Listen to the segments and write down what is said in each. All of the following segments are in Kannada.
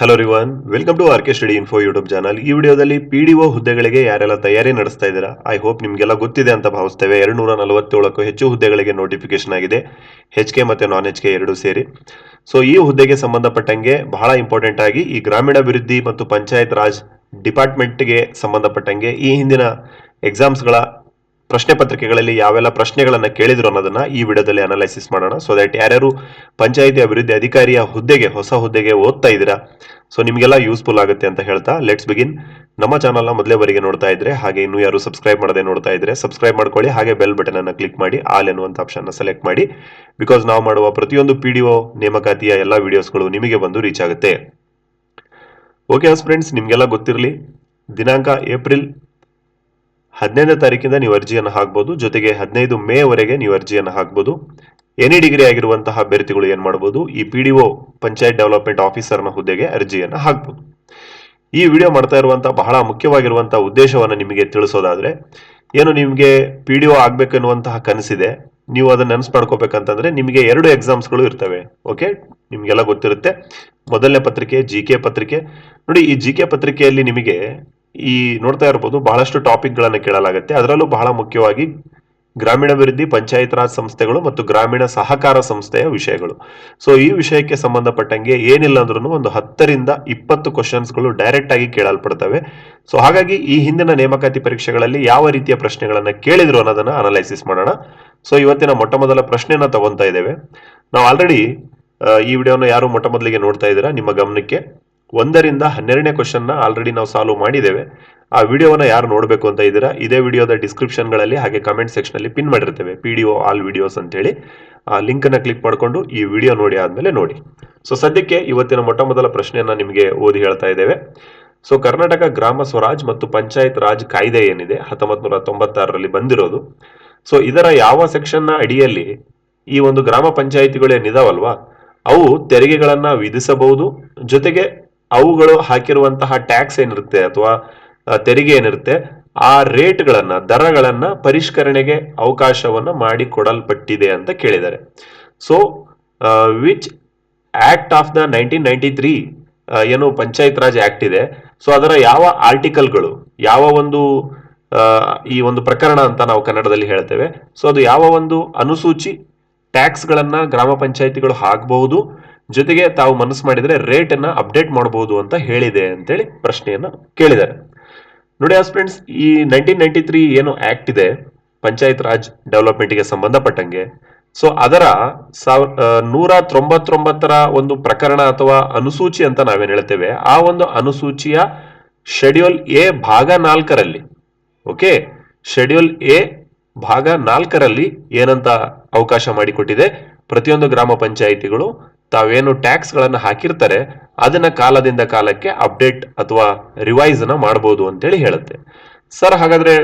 Hello everyone welcome to R K study info YouTube channel ಈ ವಿಡಿಯೋದಲ್ಲಿ ಪಿ ಡಿ ಒ ಹುದ್ದೆಗಳಿಗೆ ಯಾರೆಲ್ಲ ತಯಾರಿ ನಡೆಸ್ತಾ ಇದ್ದೀರಾ? ಐ ಹೋಪ್ ನಿಮಗೆಲ್ಲ ಗೊತ್ತಿದೆ ಅಂತ ಭಾವಿಸ್ತೇವೆ. ಎರಡು ನೂರ ನಲವತ್ತೇಳಕ್ಕೂ ಹೆಚ್ಚು ಹುದ್ದೆಗಳಿಗೆ ನೋಟಿಫಿಕೇಶನ್ ಆಗಿದೆ. ಹೆಚ್ ಕೆ ಮತ್ತು ನಾನ್ ಎಚ್ ಕೆ ಎರಡು ಸೇರಿ. ಸೊ ಈ ಹುದ್ದೆಗೆ ಸಂಬಂಧಪಟ್ಟಂಗೆ ಬಹಳ ಇಂಪಾರ್ಟೆಂಟ್ ಆಗಿ ಈ ಗ್ರಾಮೀಣಾಭಿವೃದ್ಧಿ ಮತ್ತು ಪಂಚಾಯತ್ ರಾಜ್ ಡಿಪಾರ್ಟ್ಮೆಂಟ್ಗೆ ಸಂಬಂಧಪಟ್ಟಂಗೆ ಈ ಹಿಂದಿನ ಎಕ್ಸಾಮ್ಸ್ಗಳ ಪ್ರಶ್ನೆ ಪತ್ರಿಕೆಗಳಲ್ಲಿ ಯಾವೆಲ್ಲ ಪ್ರಶ್ನೆಗಳನ್ನು ಕೇಳಿದ್ರು ಅನ್ನೋದನ್ನ ಈ ವಿಡಿಯೋದಲ್ಲಿ ಅನಲೈಸಿಸ್ ಮಾಡೋಣ. ಸೊ ದಟ್ ಯಾರ್ಯಾರು ಪಂಚಾಯಿತಿ ಅಭಿವೃದ್ಧಿ ಅಧಿಕಾರಿಯ ಹುದ್ದೆಗೆ, ಹೊಸ ಹುದ್ದೆಗೆ ಓದ್ತಾ ಇದ್ದೀರಾ? ಸೊ ನಿಮಗೆಲ್ಲ ಯೂಸ್ಫುಲ್ ಆಗುತ್ತೆ ಅಂತ ಹೇಳ್ತಾ ಲೆಟ್ಸ್ ಬಿಗಿನ್ ನಮ್ಮ ಚಾನಲ್ನ ಮೊದಲೇ ಬರಿಗೆ ನೋಡ್ತಾ ಇದ್ರೆ ಹಾಗೆ ಇನ್ನೂ ಯಾರು ಸಬ್ಸ್ಕ್ರೈಬ್ ಮಾಡದೆ ನೋಡ್ತಾ ಇದ್ರೆ ಸಬ್ಸ್ಕ್ರೈಬ್ ಮಾಡ್ಕೊಳ್ಳಿ. ಹಾಗೆ ಬೆಲ್ ಬಟನ್ ಅನ್ನು ಕ್ಲಿಕ್ ಮಾಡಿ ಆಲ್ ಎನ್ನುವಂತ ಆಪ್ಷನ್ ಸೆಲೆಕ್ಟ್ ಮಾಡಿ. ಬಿಕಾಸ್ ನಾವು ಮಾಡುವ ಪ್ರತಿಯೊಂದು ಪಿ ಡಿ ಒ ನೇಮಕಾತಿಯ ಎಲ್ಲ ವಿಡಿಯೋಸ್ಗಳು ನಿಮಗೆ ಬಂದು ರೀಚ್ ಆಗುತ್ತೆ. ಓಕೆ ಫ್ರೆಂಡ್ಸ್ ನಿಮಗೆಲ್ಲ ಗೊತ್ತಿರಲಿ, ದಿನಾಂಕ ಏಪ್ರಿಲ್ ಹದಿನೈದನೇ ತಾರೀಕಿಂದ ನೀವು ಅರ್ಜಿಯನ್ನು ಹಾಕ್ಬೋದು, ಜೊತೆಗೆ ಹದಿನೈದು ಮೇವರೆಗೆ ನೀವು ಅರ್ಜಿಯನ್ನು ಹಾಕ್ಬೋದು. ಎನಿ ಡಿಗ್ರಿ ಆಗಿರುವಂತಹ ಅಭ್ಯರ್ಥಿಗಳು ಏನು ಮಾಡ್ಬೋದು, ಈ P D O panchayat development ಆಫೀಸರ್ನ ಹುದ್ದೆಗೆ ಅರ್ಜಿಯನ್ನು ಹಾಕ್ಬೋದು. ಈ ವಿಡಿಯೋ ಮಾಡ್ತಾ ಇರುವಂತಹ ಬಹಳ ಮುಖ್ಯವಾಗಿರುವಂತಹ ಉದ್ದೇಶವನ್ನು ನಿಮಗೆ ತಿಳಿಸೋದಾದ್ರೆ, ಏನು ನಿಮಗೆ ಪಿ ಡಿ ಒ ಆಗ್ಬೇಕನ್ನುವಂತಹ ಕನಸಿದೆ, ನೀವು ಅದನ್ನ ನೆನಪು ಮಾಡ್ಕೋಬೇಕಂತಂದ್ರೆ ನಿಮಗೆ ಎರಡು ಎಕ್ಸಾಮ್ಸ್ಗಳು ಇರ್ತವೆ ಓಕೆ ನಿಮಗೆಲ್ಲ ಗೊತ್ತಿರುತ್ತೆ. ಮೊದಲನೇ ಪತ್ರಿಕೆ ಜಿ ಕೆ ಪತ್ರಿಕೆ. ನೋಡಿ, ಈ ಜಿ ಕೆ ಪತ್ರಿಕೆಯಲ್ಲಿ ನಿಮಗೆ ಈ ನೋಡ್ತಾ ಇರ್ಬೋದು ಬಹಳಷ್ಟು ಟಾಪಿಕ್ ಗಳನ್ನ ಕೇಳಲಾಗುತ್ತೆ. ಅದರಲ್ಲೂ ಬಹಳ ಮುಖ್ಯವಾಗಿ ಗ್ರಾಮೀಣಾಭಿವೃದ್ಧಿ ಪಂಚಾಯತ್ ರಾಜ್ ಸಂಸ್ಥೆಗಳು ಮತ್ತು ಗ್ರಾಮೀಣ ಸಹಕಾರ ಸಂಸ್ಥೆಯ ವಿಷಯಗಳು. ಸೊ ಈ ವಿಷಯಕ್ಕೆ ಸಂಬಂಧಪಟ್ಟಂಗೆ ಏನಿಲ್ಲ ಅಂದ್ರೂ ಒಂದು ಹತ್ತರಿಂದ ಇಪ್ಪತ್ತು ಕ್ವಶನ್ಸ್ಗಳು ಡೈರೆಕ್ಟ್ ಆಗಿ ಕೇಳಲ್ಪಡ್ತವೆ. ಸೊ ಹಾಗಾಗಿ ಈ ಹಿಂದಿನ ನೇಮಕಾತಿ ಪರೀಕ್ಷೆಗಳಲ್ಲಿ ಯಾವ ರೀತಿಯ ಪ್ರಶ್ನೆಗಳನ್ನು ಕೇಳಿದ್ರು ಅನ್ನೋದನ್ನ ಅನಲೈಸಿಸ್ ಮಾಡೋಣ. ಸೊ ಇವತ್ತಿನ ಮೊಟ್ಟ ಮೊದಲ ಪ್ರಶ್ನೆನ ತಗೊಂತಾ ಇದ್ದೇವೆ. ನಾವು ಆಲ್ರೆಡಿ ಈ ವಿಡಿಯೋನ ಯಾರು ಮೊಟ್ಟ ಮೊದಲಿಗೆ ನೋಡ್ತಾ ಇದ್ದೀರಾ ನಿಮ್ಮ ಗಮನಕ್ಕೆ? ಒಂದರಿಂದ ಹನ್ನೆರಡನೇ ಕ್ವಶನ್ನ ಆಲ್ರೆಡಿ ನಾವು ಸಾಲ್ವ್ ಮಾಡಿದ್ದೇವೆ. ಆ ವಿಡಿಯೋನ ಯಾರು ನೋಡಬೇಕು ಅಂತ ಇದ್ದೀರಾ, ಇದೇ ವಿಡಿಯೋದ ಡಿಸ್ಕ್ರಿಪ್ಷನ್ಗಳಲ್ಲಿ ಹಾಗೆ ಕಮೆಂಟ್ ಸೆಕ್ಷನ್ ಅಲ್ಲಿ ಪಿನ್ ಮಾಡಿರ್ತೇವೆ. P D O all videos ಅಂತೇಳಿ. ಆ ಲಿಂಕ್ ಅನ್ನ ಕ್ಲಿಕ್ ಮಾಡಿಕೊಂಡು ಈ ವಿಡಿಯೋ ನೋಡಿ ಆದಮೇಲೆ ನೋಡಿ. ಸೊ ಸದ್ಯಕ್ಕೆ ಇವತ್ತಿನ ಮೊಟ್ಟ ಮೊದಲ ಪ್ರಶ್ನೆಯನ್ನ ನಿಮಗೆ ಓದಿ ಹೇಳ್ತಾ ಇದ್ದೇವೆ. ಸೊ ಕರ್ನಾಟಕ ಗ್ರಾಮ ಸ್ವರಾಜ್ ಮತ್ತು ಪಂಚಾಯತ್ ರಾಜ್ ಕಾಯ್ದೆ ಏನಿದೆ ಹತ್ತೊಂಬತ್ ನೂರ ತೊಂಬತ್ತಾರರಲ್ಲಿ ಬಂದಿರೋದು. ಸೊ ಇದರ ಯಾವ ಸೆಕ್ಷನ್ನ ಅಡಿಯಲ್ಲಿ ಈ ಒಂದು ಗ್ರಾಮ ಪಂಚಾಯಿತಿಗಳು ಏನಿದಾವಲ್ವಾ ಅವು ತೆರಿಗೆಗಳನ್ನು ವಿಧಿಸಬಹುದು, ಜೊತೆಗೆ ಅವುಗಳು ಹಾಕಿರುವಂತಹ ಟ್ಯಾಕ್ಸ್ ಏನಿರುತ್ತೆ ಅಥವಾ ತೆರಿಗೆ ಏನಿರುತ್ತೆ, ಆ ರೇಟ್ಗಳನ್ನು, ದರಗಳನ್ನು ಪರಿಷ್ಕರಣೆಗೆ ಅವಕಾಶವನ್ನ ಮಾಡಿಕೊಡಲ್ಪಟ್ಟಿದೆ ಅಂತ ಕೇಳಿದ್ದಾರೆ. So which act of the nineteen ninety three ಏನು ಪಂಚಾಯತ್ ರಾಜ್ ಆಕ್ಟ್ ಇದೆ. ಸೊ ಅದರ ಯಾವ ಆರ್ಟಿಕಲ್ಗಳು ಯಾವ ಒಂದು ಈ ಒಂದು ಪ್ರಕರಣ ಅಂತ ನಾವು ಕನ್ನಡದಲ್ಲಿ ಹೇಳ್ತೇವೆ. ಸೊ ಅದು ಯಾವ ಒಂದು ಅನುಸೂಚಿ ಟ್ಯಾಕ್ಸ್ಗಳನ್ನು ಗ್ರಾಮ ಪಂಚಾಯತಿಗಳು ಹಾಕಬಹುದು ಜೊತೆಗೆ ತಾವು ಮನಸ್ಸು ಮಾಡಿದರೆ ರೇಟ್ ಅನ್ನ ಅಪ್ಡೇಟ್ ಮಾಡಬಹುದು ಅಂತ ಹೇಳಿದೆ ಅಂತೇಳಿ ಪ್ರಶ್ನೆಯನ್ನ ಕೇಳಿದ್ದಾರೆ. ನೋಡಿ ಫ್ರೆಂಡ್ಸ್ ಈ ನೈನ್ಟೀನ್ ನೈನ್ಟಿ ತ್ರೀ ಏನು ಆಕ್ಟ್ ಇದೆ, ಪಂಚಾಯತ್ ರಾಜ್ ಡೆವಲಪ್ಮೆಂಟ್ಗೆ ಸಂಬಂಧಪಟ್ಟಂಗೆ. ಸೊ ಅದರ ಸಾವಿರ ನೂರ ತೊಂಬತ್ತೊಂಬತ್ತರ ಒಂದು ಪ್ರಕರಣ ಅಥವಾ ಅನುಸೂಚಿ ಅಂತ ನಾವೇನು ಹೇಳ್ತೇವೆ, ಆ ಒಂದು ಅನುಸೂಚಿಯ ಶೆಡ್ಯೂಲ್ ಎ ಭಾಗ ನಾಲ್ಕರಲ್ಲಿ ಓಕೆ ಶೆಡ್ಯೂಲ್ ಎ ಭಾಗ ನಾಲ್ಕರಲ್ಲಿ ಏನಂತ ಅವಕಾಶ ಮಾಡಿಕೊಟ್ಟಿದೆ ಪ್ರತಿಯೊಂದು ಗ್ರಾಮ ಪಂಚಾಯಿತಿಗಳು ತಾವೇನು ಟ್ಯಾಕ್ಸ್ ಗಳನ್ನ ಹಾಕಿರ್ತಾರೆ, ಅದನ್ನ ಕಾಲದಿಂದ ಕಾಲಕ್ಕೆ ಅಪ್ಡೇಟ್ ಅಥವಾ ರಿವೈಸ್ ಅನ್ನ ಮಾಡಬಹುದು ಅಂತೇಳಿ ಹೇಳುತ್ತೆ. ಸರ್, ಹಾಗಾದ್ರೆ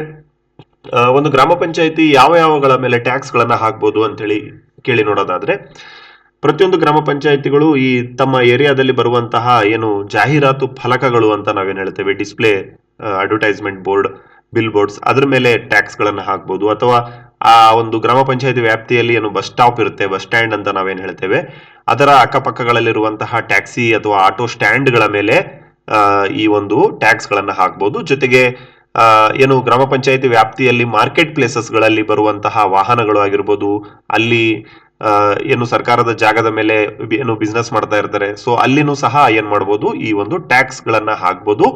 ಒಂದು ಗ್ರಾಮ ಪಂಚಾಯಿತಿ ಯಾವ ಯಾವಗಳ ಮೇಲೆ ಟ್ಯಾಕ್ಸ್ ಗಳನ್ನ ಹಾಕ್ಬೋದು ಅಂತೇಳಿ ಕೇಳಿ ನೋಡೋದಾದ್ರೆ, ಪ್ರತಿಯೊಂದು ಗ್ರಾಮ ಪಂಚಾಯಿತಿಗಳು ಈ ತಮ್ಮ ಏರಿಯಾದಲ್ಲಿ ಬರುವಂತಹ ಏನು ಜಾಹೀರಾತು ಫಲಕಗಳು ಅಂತ ನಾವೇನು ಹೇಳ್ತೇವೆ, display advertisement board billboards ಅದ್ರ ಮೇಲೆ ಟ್ಯಾಕ್ಸ್ ಗಳನ್ನ ಹಾಕ್ಬೋದು ಅಥವಾ ಆ ಒಂದು ಗ್ರಾಮ ಪಂಚಾಯತಿ ವ್ಯಾಪ್ತಿಯಲ್ಲಿ ಏನು ಬಸ್ ಸ್ಟಾಪ್ ಇರುತ್ತೆ, ಬಸ್ ಸ್ಟ್ಯಾಂಡ್ ಅಂತ ನಾವೇನು ಹೇಳ್ತೇವೆ. ಅದರ ಅಕ್ಕಪಕ್ಕಗಳಲ್ಲಿರುವಂತಹ ಟ್ಯಾಕ್ಸಿ ಅಥವಾ ಆಟೋ ಸ್ಟ್ಯಾಂಡ್ಗಳ ಮೇಲೆ ಈ ಒಂದು ಟ್ಯಾಕ್ಸ್ಗಳನ್ನು ಹಾಕ್ಬೋದು. ಜೊತೆಗೆ ಏನು ಗ್ರಾಮ ಪಂಚಾಯತಿ ವ್ಯಾಪ್ತಿಯಲ್ಲಿ ಮಾರ್ಕೆಟ್ ಪ್ಲೇಸಸ್ಗಳಲ್ಲಿ ಬರುವಂತಹ ವಾಹನಗಳು ಆಗಿರ್ಬೋದು, ಅಲ್ಲಿ ಏನು ಸರ್ಕಾರದ ಜಾಗದ ಮೇಲೆ ಏನು ಬಿಸ್ನೆಸ್ ಮಾಡ್ತಾ ಇರ್ತಾರೆ. ಸೊ, ಅಲ್ಲಿನೂ ಸಹ ಏನ್ ಮಾಡ್ಬೋದು, ಈ ಒಂದು ಟ್ಯಾಕ್ಸ್ ಗಳನ್ನ ಹಾಕ್ಬೋದು.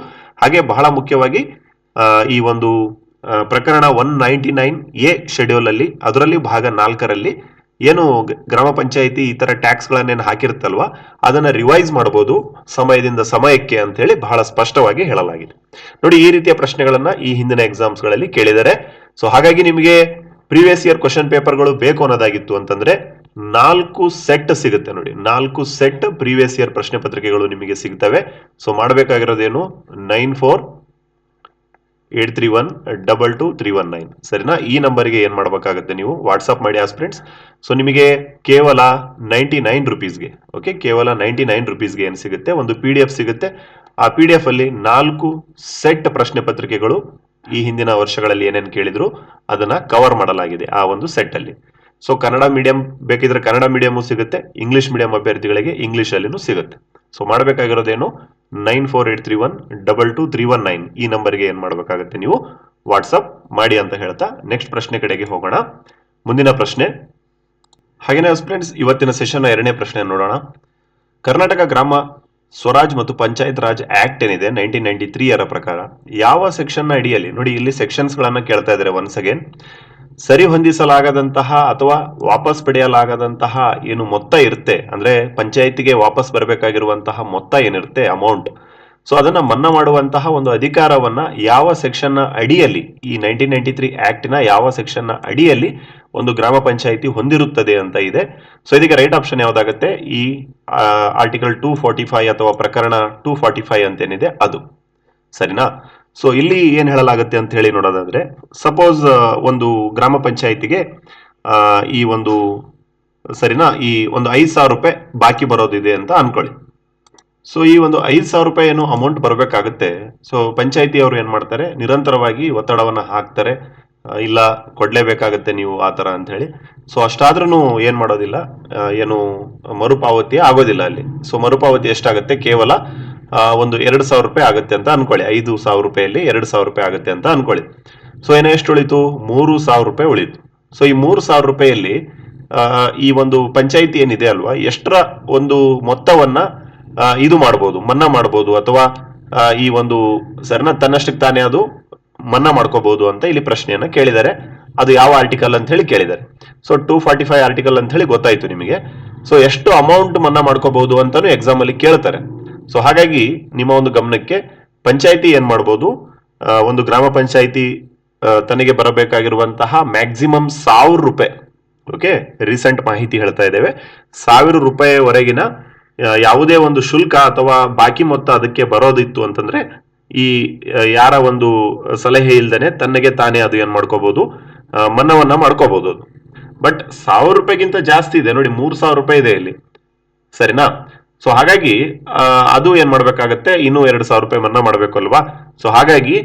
ಹಾಗೆ ಬಹಳ ಮುಖ್ಯವಾಗಿ ಈ ಒಂದು ಪ್ರಕರಣ one ninety nine A schedule ಅಲ್ಲಿ, ಅದರಲ್ಲಿ ಭಾಗ ನಾಲ್ಕರಲ್ಲಿ ಏನು ಗ್ರಾಮ ಪಂಚಾಯಿತಿ ಈ ಥರ ಟ್ಯಾಕ್ಸ್ಗಳನ್ನೇನು ಹಾಕಿರುತ್ತಲ್ವಾ, ಅದನ್ನ ರಿವೈಸ್ ಮಾಡಬಹುದು ಸಮಯದಿಂದ ಸಮಯಕ್ಕೆ ಅಂತ ಹೇಳಿ ಬಹಳ ಸ್ಪಷ್ಟವಾಗಿ ಹೇಳಲಾಗಿದೆ. ನೋಡಿ, ಈ ರೀತಿಯ ಪ್ರಶ್ನೆಗಳನ್ನು ಈ ಹಿಂದಿನ ಎಕ್ಸಾಮ್ಸ್ಗಳಲ್ಲಿ ಕೇಳಿದರೆ, ಸೊ ಹಾಗಾಗಿ ನಿಮಗೆ ಪ್ರೀವಿಯಸ್ ಇಯರ್ ಕ್ವಶನ್ ಪೇಪರ್ಗಳು ಬೇಕು ಅನ್ನೋದಾಗಿತ್ತು ಅಂತಂದ್ರೆ, ನಾಲ್ಕು ಸೆಟ್ ಸಿಗುತ್ತೆ ನೋಡಿ, ನಾಲ್ಕು ಸೆಟ್ ಪ್ರೀವಿಯಸ್ ಇಯರ್ ಪ್ರಶ್ನೆ ಪತ್ರಿಕೆಗಳು ನಿಮಗೆ ಸಿಗ್ತವೆ. So ಮಾಡಬೇಕಾಗಿರೋದೇನು nine four eight three one, double two three one nine. ಸರಿನಾ? ಈ ನಂಬರ್ಗೆ ಏನು ಮಾಡಬೇಕಾಗುತ್ತೆ ನೀವು? ವಾಟ್ಸಪ್ ಮಾಡಿ ಫ್ರೆಂಡ್ಸ್. ಸೊ ನಿಮಗೆ ಕೇವಲ ನೈಂಟಿ ನೈನ್ ರುಪೀಸ್ಗೆ ಓಕೆ ಕೇವಲ ನೈಂಟಿ ನೈನ್ ರುಪೀಸ್ಗೆ ಏನು ಸಿಗುತ್ತೆ? ಒಂದು ಪಿ ಡಿ ಎಫ್ ಸಿಗುತ್ತೆ. ಆ ಪಿ ಡಿ ಎಫ್ ಅಲ್ಲಿ ನಾಲ್ಕು ಸೆಟ್ ಪ್ರಶ್ನೆ ಪತ್ರಿಕೆಗಳು ಈ ಹಿಂದಿನ ವರ್ಷಗಳಲ್ಲಿ ಏನೇನು ಕೇಳಿದ್ರು, ಅದನ್ನು ಕವರ್ ಮಾಡಲಾಗಿದೆ ಆ ಒಂದು ಸೆಟ್ ಅಲ್ಲಿ. ಸೊ ಕನ್ನಡ ಮೀಡಿಯಂ ಬೇಕಿದ್ರೆ ಕನ್ನಡ ಮೀಡಿಯಂ ಸಿಗುತ್ತೆ ಇಂಗ್ಲಿಷ್ ಮೀಡಿಯಂ ಅಭ್ಯರ್ಥಿಗಳಿಗೆ ಇಂಗ್ಲಿಷ್ ಅಲ್ಲಿನೂ ಸಿಗುತ್ತೆ. So ಮಾಡಬೇಕಾಗಿರೋದೇನು nine four eight three one double two three one nine ಈ ನಂಬರ್ಗೆ ಏನು ಮಾಡಬೇಕಾಗುತ್ತೆ ನೀವು ವಾಟ್ಸಪ್ ಮಾಡಿ ಅಂತ ಹೇಳ್ತಾ ನೆಕ್ಸ್ಟ್ ಪ್ರಶ್ನೆ ಕಡೆಗೆ ಹೋಗೋಣ. ಮುಂದಿನ ಪ್ರಶ್ನೆ. ಹಾಗೇನೇ ಫ್ರೆಂಡ್ಸ್ ಇವತ್ತಿನ ಸೆಷನ್ ಎರಡನೇ ಪ್ರಶ್ನೆ ನೋಡೋಣ. ಕರ್ನಾಟಕ ಗ್ರಾಮ ಸ್ವರಾಜ್ ಮತ್ತು ಪಂಚಾಯತ್ ರಾಜ್ ಆಕ್ಟ್ ಏನಿದೆ ನೈನ್ಟೀನ್ ನೈನ್ಟಿ ತ್ರೀ ಪ್ರಕಾರ ಯಾವ ಸೆಕ್ಷನ್ ಅಡಿಯಲ್ಲಿ, ನೋಡಿ ಇಲ್ಲಿ ಸೆಕ್ಷನ್ಸ್ ಗಳನ್ನ ಕೇಳ್ತಾ ಇದ್ದಾರೆ ಒನ್ಸ್ ಅಗೇನ್ ಸರಿ ಹೊಂದಿಸಲಾಗದಂತಹ ಅಥವಾ ವಾಪಸ್ ಪಡೆಯಲಾಗದಂತಹ ಏನು ಮೊತ್ತ ಇರುತ್ತೆ, ಅಂದ್ರೆ ಪಂಚಾಯತಿಗೆ ವಾಪಸ್ ಬರಬೇಕಾಗಿರುವಂತಹ ಮೊತ್ತ ಏನಿರುತ್ತೆ ಅಮೌಂಟ್ ಸೊ ಅದನ್ನ ಮನ್ನಾ ಮಾಡುವಂತಹ ಒಂದು ಅಧಿಕಾರವನ್ನ ಯಾವ ಸೆಕ್ಷನ್ ಅಡಿಯಲ್ಲಿ, ಈ ನೈನ್ಟೀನ್ ನೈನ್ಟಿ ತ್ರೀ ಆಕ್ಟ್ನ ಯಾವ ಸೆಕ್ಷನ್ ಅಡಿಯಲ್ಲಿ ಒಂದು ಗ್ರಾಮ ಪಂಚಾಯಿತಿ ಹೊಂದಿರುತ್ತದೆ ಅಂತ ಇದೆ. ಸೊ ಇದಕ್ಕೆ ರೈಟ್ ಆಪ್ಷನ್ ಯಾವ್ದಾಗುತ್ತೆ? ಈ ಆರ್ಟಿಕಲ್ ಟೂ ಫಾರ್ಟಿ ಫೈವ್ ಅಥವಾ ಪ್ರಕರಣ ಟೂ ಫಾರ್ಟಿ ಫೈವ್ ಅಂತೇನಿದೆ ಅದು. ಸರಿನಾ? ಸೊ ಇಲ್ಲಿ ಏನು ಹೇಳಲಾಗುತ್ತೆ ಅಂತ ಹೇಳಿ ನೋಡೋದಾದ್ರೆ ಸಪೋಸ್ ಒಂದು ಗ್ರಾಮ ಪಂಚಾಯಿತಿಗೆ ಈ ಒಂದು, ಸರಿನಾ, ಈ ಒಂದು ಐದು ಸಾವಿರ ರೂಪಾಯಿ ಬಾಕಿ ಬರೋದಿದೆ ಅಂತ ಅನ್ಕೊಳ್ಳಿ. ಸೊ ಈ ಒಂದು ಐದು ಸಾವಿರ ರೂಪಾಯಿ ಏನು ಅಮೌಂಟ್ ಬರಬೇಕಾಗುತ್ತೆ. ಸೊ ಪಂಚಾಯತಿ ಅವರು ಏನ್ ಮಾಡ್ತಾರೆ, ನಿರಂತರವಾಗಿ ಒತ್ತಡವನ್ನು ಹಾಕ್ತಾರೆ. ಇಲ್ಲ, ಕೊಡ್ಲೇಬೇಕಾಗತ್ತೆ ನೀವು ಆ ಥರ ಅಂತ ಹೇಳಿ. ಸೊ ಅಷ್ಟಾದ್ರೂ ಏನ್ ಮಾಡೋದಿಲ್ಲ. ಏನು ಮರುಪಾವತಿ ಆಗೋದಿಲ್ಲ ಅಲ್ಲಿ. ಸೊ ಮರುಪಾವತಿ ಎಷ್ಟಾಗುತ್ತೆ? ಕೇವಲ ಒಂದು ಎರಡು ಸಾವಿರ ರೂಪಾಯಿ ಆಗುತ್ತೆ ಅಂತ ಅನ್ಕೊಳ್ಳಿ. ಐದು ಸಾವಿರ ರೂಪಾಯಲ್ಲಿ ಎರಡು ಸಾವಿರ ರೂಪಾಯಿ ಆಗುತ್ತೆ ಅಂತ ಅನ್ಕೊಳ್ಳಿ. ಸೊ ಏನೋ ಎಷ್ಟು ಉಳಿತು? ಮೂರು ಸಾವಿರ ರೂಪಾಯಿ ಉಳಿತು. ಸೊ ಈ ಮೂರು ಸಾವಿರ ರೂಪಾಯಿಯಲ್ಲಿ ಈ ಒಂದು ಪಂಚಾಯಿತಿ ಏನಿದೆ ಅಲ್ವಾ, ಎಷ್ಟರ ಒಂದು ಮೊತ್ತವನ್ನ ಇದು ಮಾಡ್ಬೋದು, ಮನ್ನಾ ಮಾಡ್ಬೋದು, ಅಥವಾ ಈ ಒಂದು ಸರ್ನ ತನ್ನಷ್ಟಕ್ಕೆ ತಾನೇ ಅದು ಮನ್ನಾ ಮಾಡ್ಕೋಬಹುದು ಅಂತ ಇಲ್ಲಿ ಪ್ರಶ್ನೆಯನ್ನ ಕೇಳಿದ್ದಾರೆ. ಅದು ಯಾವ ಆರ್ಟಿಕಲ್ ಅಂತ ಹೇಳಿ ಕೇಳಿದ್ದಾರೆ. So two forty five article ಅಂತ ಹೇಳಿ ಗೊತ್ತಾಯ್ತು ನಿಮಗೆ. ಸೊ ಎಷ್ಟು ಅಮೌಂಟ್ ಮನ್ನಾ ಮಾಡ್ಕೋಬಹುದು ಅಂತಾನು ಎಕ್ಸಾಮ್ ಅಲ್ಲಿ ಕೇಳ್ತಾರೆ. ಸೊ ಹಾಗಾಗಿ ನಿಮ್ಮ ಒಂದು ಗಮನಕ್ಕೆ ಪಂಚಾಯಿತಿ ಏನ್ ಮಾಡಬಹುದು ಒಂದು ಗ್ರಾಮ ಪಂಚಾಯಿತಿ ತನಗೆ ಬರಬೇಕಾಗಿರುವಂತಹ ಮ್ಯಾಕ್ಸಿಮಮ್ ಸಾವಿರ ರೂಪಾಯಿ ಓಕೆ ರೀಸೆಂಟ್ ಮಾಹಿತಿ ಹೇಳ್ತಾ ಇದ್ದೇವೆ. ಸಾವಿರ ರೂಪಾಯಿವರೆಗಿನ ಯಾವುದೇ ಒಂದು ಶುಲ್ಕ ಅಥವಾ ಬಾಕಿ ಮೊತ್ತ ಅದಕ್ಕೆ ಬರೋದಿತ್ತು ಅಂತಂದ್ರೆ ಈ ಯಾರ ಒಂದು ಸಲಹೆ ಇಲ್ದೇನೆ ತನ್ನಗೆ ತಾನೇ ಅದು ಏನ್ ಮಾಡ್ಕೋಬಹುದು? ಮನ್ನವನ್ನ ಮಾಡ್ಕೋಬಹುದು ಅದು. ಬಟ್ ಸಾವಿರ ರೂಪಾಯಿಗಿಂತ ಜಾಸ್ತಿ ಇದೆ. ನೋಡಿ, ಮೂರ್ ಸಾವಿರ ರೂಪಾಯಿ ಇದೆ ಇಲ್ಲಿ. ಸರಿನಾ? ಸೊ ಹಾಗಾಗಿ ಅದು ಏನ್ ಮಾಡ್ಬೇಕಾಗತ್ತೆ? ಇನ್ನೂ ಎರಡು ಸಾವಿರ ರೂಪಾಯಿ ಮನ್ನಾ ಮಾಡಬೇಕು ಅಲ್ವಾ? ಸೊ ಹಾಗಾಗಿ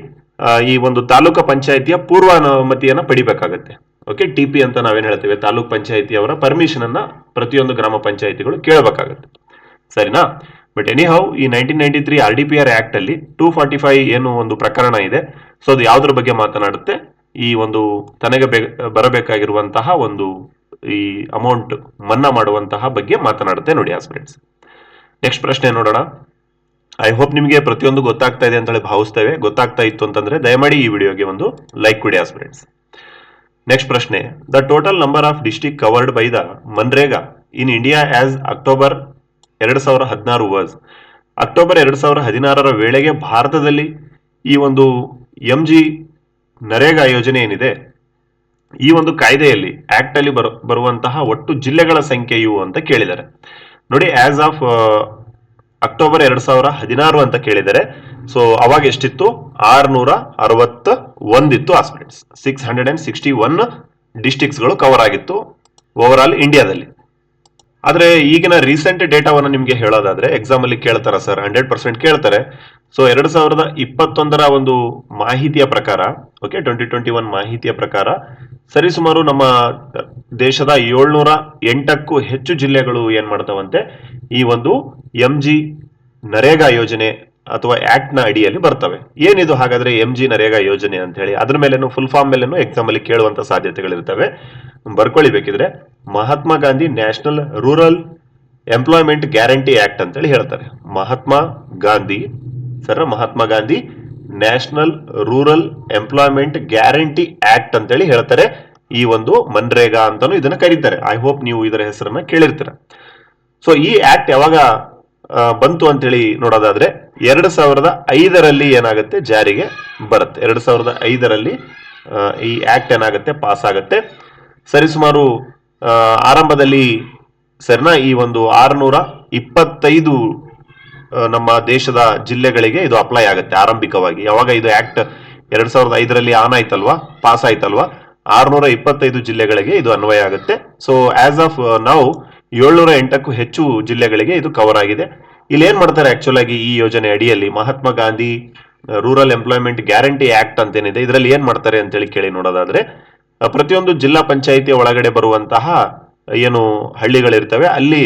ಈ ಒಂದು ತಾಲೂಕು ಪಂಚಾಯಿತಿಯ ಪೂರ್ವ ಅನುಮತಿಯನ್ನ ಪಡಿಬೇಕಾಗತ್ತೆ. ಓಕೆ ಟಿ ಪಿ ಅಂತ ನಾವೇನ್ ಹೇಳ್ತೇವೆ? ತಾಲೂಕ್ ಪಂಚಾಯಿತಿಯವರ ಪರ್ಮಿಷನ್ ಅನ್ನ ಪ್ರತಿಯೊಂದು ಗ್ರಾಮ ಪಂಚಾಯಿತಿಗಳು ಕೇಳಬೇಕಾಗತ್ತೆ. ಸರಿನಾ? ಬಟ್ ಎನಿ ಹೌ ಈ nineteen ninety three R D P R act ಅಲ್ಲಿ ಟೂ ಫಾರ್ಟಿ ಫೈವ್ ಏನು ಒಂದು ಪ್ರಕರಣ ಇದೆ. ಸೊ ಅದು ಯಾವ್ದ್ರ ಬಗ್ಗೆ ಮಾತನಾಡುತ್ತೆ? ಈ ಒಂದು ತನಗೆ ಬರಬೇಕಾಗಿರುವಂತಹ ಒಂದು ಈ ಅಮೌಂಟ್ ಮನ್ನಾ ಮಾಡುವಂತಹ ಬಗ್ಗೆ ಮಾತನಾಡುತ್ತೆ ನೋಡಿ ಆಸ್ಪಿರೆಂಟ್ಸ್ ನೆಕ್ಸ್ಟ್ ಪ್ರಶ್ನೆ ನೋಡೋಣ. ಐ ಹೋಪ್ ನಿಮಗೆ ಪ್ರತಿಯೊಂದು ಗೊತ್ತಾಗ್ತಾ ಇದೆ ಅಂತ ಹೇಳಿ ಭಾವಿಸ್ತೇವೆ. ಗೊತ್ತಾಗ್ತಾ ಇತ್ತು ಅಂತಂದ್ರೆ ದಯಮಾಡಿ ಈ ವಿಡಿಯೋಗೆ ಒಂದು ಲೈಕ್ ಕೊಡಿ ಆಸ್ಪಿರೆಂಟ್ಸ್ ನೆಕ್ಸ್ಟ್ ಪ್ರಶ್ನೆ. The total number of district covered by the MNREGA in India as October ಎರಡ್ ಸಾವಿರ ಹದಿನಾರು ವಾಸ್ ಅಕ್ಟೋಬರ್ ಎರಡು ಸಾವಿರ ಹದಿನಾರರ ವೇಳೆಗೆ ಭಾರತದಲ್ಲಿ ಈ ಒಂದು ಎಂ ಜಿ ನರೇಗಾ ಯೋಜನೆ ಏನಿದೆ, ಈ ಒಂದು ಕಾಯ್ದೆಯಲ್ಲಿ ಆಕ್ಟ್ ಅಲ್ಲಿ ಬರು, ಬರುವಂತಹ ಒಟ್ಟು ಜಿಲ್ಲೆಗಳ ಸಂಖ್ಯೆಯು ಅಂತ ಕೇಳಿದ್ದಾರೆ. ನೋಡಿ ಆಸ್ ಆಫ್ ಅಕ್ಟೋಬರ್ ಎರಡ್ ಸಾವಿರ ಹದಿನಾರು ಅಂತ ಕೇಳಿದರೆ ಸೊ ಅವಾಗ ಎಷ್ಟಿತ್ತು? ಆರ್ನೂರ ಅರವತ್ತ ಒಂದಿತ್ತು hospitals six hundred and sixty one ಡಿಸ್ಟಿಕ್ಸ್ಗಳು cover ಆಗಿತ್ತು ಓವರ್ ಆಲ್ ಇಂಡಿಯಾದಲ್ಲಿ ಆದ್ರೆ ಈಗಿನ ರೀಸೆಂಟ್ ಡೇಟಾವನ್ನು ನಿಮಗೆ ಹೇಳೋದಾದ್ರೆ ಎಕ್ಸಾಮಲ್ಲಿ ಕೇಳ್ತಾರ ಸರ್ ಹಂಡ್ರೆಡ್ ಪರ್ಸೆಂಟ್ ಕೇಳ್ತಾರೆ. ಸೊ ಎರಡು ಸಾವಿರದ ಇಪ್ಪತ್ತೊಂದರ ಒಂದು ಮಾಹಿತಿಯ ಪ್ರಕಾರ ಓಕೆ ಟ್ವೆಂಟಿ ಟ್ವೆಂಟಿ ಒನ್ ಮಾಹಿತಿಯ ಪ್ರಕಾರ ಸರಿಸುಮಾರು ನಮ್ಮ ದೇಶದ ಏಳ್ನೂರ ಎಂಟಕ್ಕೂ ಹೆಚ್ಚು ಜಿಲ್ಲೆಗಳು ಏನ್ ಮಾಡ್ತಾವಂತೆ? ಈ ಒಂದು ಎಂ ಜಿ ನರೇಗಾ ಯೋಜನೆ ಅಥವಾ ಆಕ್ಟ್ನ ಅಡಿಯಲ್ಲಿ ಬರ್ತವೆ. ಏನಿದು ಹಾಗಾದ್ರೆ ಎಂ ಜಿ ನರೇಗಾ ಯೋಜನೆ ಅಂತ ಹೇಳಿ ಅದ್ರ ಮೇಲೇನು ಫುಲ್ ಫಾರ್ಮ್ ಮೇಲೇನು ಎಕ್ಸಾಮ್ ಅಲ್ಲಿ ಕೇಳುವಂತ ಸಾಧ್ಯತೆಗಳಿರ್ತವೆ. ಬರ್ಕೊಳ್ಳಿ ಬೇಕಿದ್ರೆ Mahatma Gandhi national rural employment guarantee act ಅಂತೇಳಿ ಹೇಳ್ತಾರೆ. Mahatma Gandhi, sir Mahatma Gandhi national rural employment guarantee act ಅಂತೇಳಿ ಹೇಳ್ತಾರೆ. ಈ ಒಂದು ಮನ್ರೇಗಾ ಅಂತಾನು ಇದನ್ನ ಕರೀತಾರೆ. ಐ ಹೋಪ್ ನೀವು ಇದರ ಹೆಸರನ್ನ ಕೇಳಿರ್ತೀರ. ಸೊ ಈ ಆಕ್ಟ್ ಯಾವಾಗ ಬಂತು ಅಂತೇಳಿ ನೋಡೋದಾದ್ರೆ ಎರಡು ಸಾವಿರದ ಐದರಲ್ಲಿ ಏನಾಗುತ್ತೆ? ಜಾರಿಗೆ ಬರುತ್ತೆ. ಎರಡು ಸಾವಿರದ ಐದರಲ್ಲಿ ಈ ಆಕ್ಟ್ ಏನಾಗುತ್ತೆ? ಪಾಸ್ ಆಗುತ್ತೆ. ಸರಿಸುಮಾರು ಆರಂಭದಲ್ಲಿ ಸರಿನಾ ಈ ಒಂದು ಆರುನೂರ ಇಪ್ಪತ್ತೈದು ನಮ್ಮ ದೇಶದ ಜಿಲ್ಲೆಗಳಿಗೆ ಇದು ಅಪ್ಲೈ ಆಗುತ್ತೆ ಆರಂಭಿಕವಾಗಿ. ಯಾವಾಗ ಇದು ಆಕ್ಟ್ ಎರಡ್ ಸಾವಿರದ ಐದರಲ್ಲಿ ಆನ್ ಆಯ್ತಲ್ವಾ? ಪಾಸ್ ಆಯ್ತಲ್ವಾ? ಆರ್ನೂರ ಇಪ್ಪತ್ತೈದು ಜಿಲ್ಲೆಗಳಿಗೆ ಇದು ಅನ್ವಯ ಆಗುತ್ತೆ. ಸೊ ಆಸ್ ಆಫ್ ನಾವು ಏಳ್ನೂರ ಎಂಟಕ್ಕೂ ಹೆಚ್ಚು ಜಿಲ್ಲೆಗಳಿಗೆ ಇದು ಕವರ್ ಆಗಿದೆ. ಇಲ್ಲಿ ಏನ್ ಮಾಡ್ತಾರೆ ಆಕ್ಚುಲ್ ಆಗಿ ಈ ಯೋಜನೆ ಅಡಿಯಲ್ಲಿ? Mahatma Gandhi rural employment guarantee act ಅಂತೇನಿದೆ. ಇದರಲ್ಲಿ ಏನ್ ಮಾಡ್ತಾರೆ ಅಂತೇಳಿ ಕೇಳಿ ನೋಡೋದಾದ್ರೆ ಪ್ರತಿಯೊಂದು ಜಿಲ್ಲಾ ಪಂಚಾಯಿತಿಯ ಒಳಗಡೆ ಬರುವಂತಹ, ಏನು ಹಳ್ಳಿಗಳಿರ್ತವೆ, ಅಲ್ಲಿ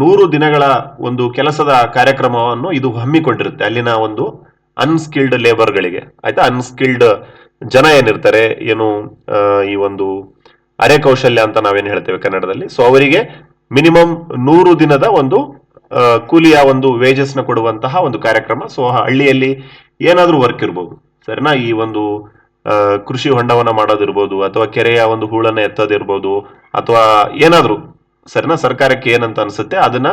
ನೂರು ದಿನಗಳ ಒಂದು ಕೆಲಸದ ಕಾರ್ಯಕ್ರಮವನ್ನು ಇದು ಹಮ್ಮಿಕೊಂಡಿರುತ್ತೆ. ಅಲ್ಲಿನ ಒಂದು ಅನ್ಸ್ಕಿಲ್ಡ್ ಲೇಬರ್ಗಳಿಗೆ ಆಯ್ತಾ? ಅನ್ಸ್ಕಿಲ್ಡ್ ಜನ ಏನಿರ್ತಾರೆ, ಏನು ಈ ಒಂದು ಅರೆ ಕೌಶಲ್ಯ ಅಂತ ನಾವೇನು ಹೇಳ್ತೇವೆ ಕನ್ನಡದಲ್ಲಿ? ಸೊ ಅವರಿಗೆ ಮಿನಿಮಮ್ ನೂರು ದಿನದ ಒಂದು ಕೂಲಿಯ ಒಂದು ವೇಜಸ್ನ ಕೊಡುವಂತಹ ಒಂದು ಕಾರ್ಯಕ್ರಮ. ಸೊ ಹಳ್ಳಿಯಲ್ಲಿ ಏನಾದರೂ ವರ್ಕ್ ಇರ್ಬೋದು. ಸರಿನಾ? ಈ ಒಂದು ಕೃಷಿ ಹೊಂಡವನ್ನು ಮಾಡೋದಿರ್ಬೋದು, ಅಥವಾ ಕೆರೆಯ ಒಂದು ಹೂಳನ್ನು ಎತ್ತೋದಿರ್ಬೋದು, ಅಥವಾ ಏನಾದರೂ, ಸರಿನಾ? ಸರ್ಕಾರಕ್ಕೆ ಏನಂತ ಅನ್ಸುತ್ತೆ, ಅದನ್ನ